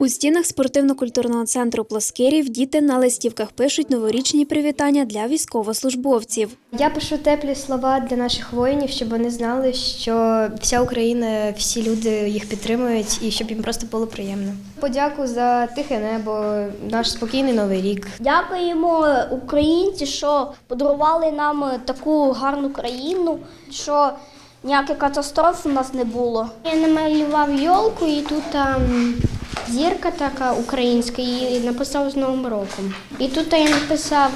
У стінах спортивно-культурного центру Плоскирів діти на листівках пишуть новорічні привітання для військовослужбовців. Я пишу теплі слова для наших воїнів, щоб вони знали, що вся Україна, всі люди їх підтримують і щоб їм просто було приємно. Подяку за тихе небо, наш спокійний новий рік. Дякуємо українці, що подарували нам таку гарну країну, що ніяких катастроф у нас не було. Я намалював йолку, і тут там зірка така українська, і написав з Новим роком. І тут я написав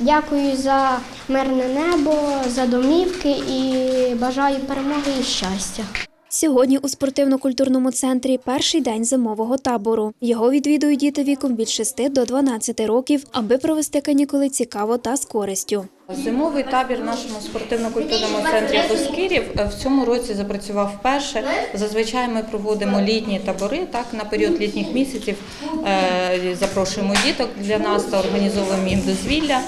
дякую за мирне небо, за домівки і бажаю перемоги і щастя. Сьогодні у спортивно-культурному центрі перший день зимового табору. Його відвідують діти віком від 6 до 12 років, аби провести канікули цікаво та з користю. Зимовий табір в нашому спортивно-культурному центрі Поскирів е, в цьому році запрацював вперше. Зазвичай ми проводимо літні табори. Так на період літніх місяців е, запрошуємо діток для нас та організовуємо їм дозвілля,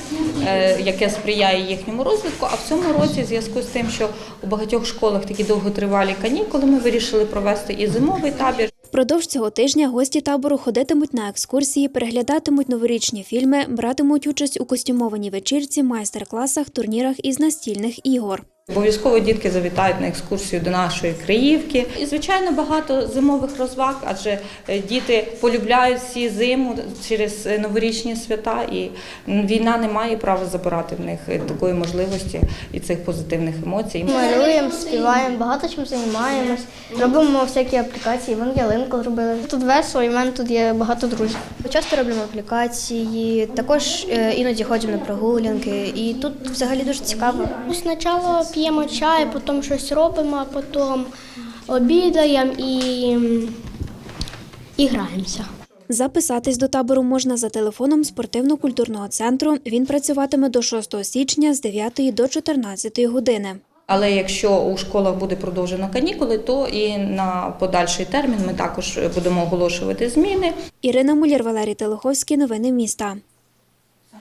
е, яке сприяє їхньому розвитку. А в цьому році, в зв'язку з тим, що у багатьох школах такі довготривалі канікули, ми вирішили провести і зимовий табір. Впродовж цього тижня гості табору ходитимуть на екскурсії, переглядатимуть новорічні фільми, братимуть участь у костюмованій вечірці, майстер-класах, турнірах із настільних ігор. Обов'язково дітки завітають на екскурсію до нашої Криївки. І звичайно багато зимових розваг, адже е, діти полюбляють всі зиму через е, новорічні свята, і війна не має права забирати в них е, такої можливості і цих позитивних емоцій. Малюємо, співаємо, багато чим займаємось. Робимо всякі аплікації, вон ялинку зробили. Тут весело, і в мене тут є багато друзів. Часто робимо аплікації, також іноді ходимо на прогулянки, і тут взагалі дуже цікаво. Спочатку п'ємо чай, потім щось робимо, а потім обідаємо і, і граємося. Записатись до табору можна за телефоном спортивно-культурного центру. Він працюватиме до 6 січня з 9 до 14 години. Але якщо у школах буде продовжено канікули, то і на подальший термін ми також будемо оголошувати зміни. Ірина Муляр, Валерій Телеховський. Новини міста.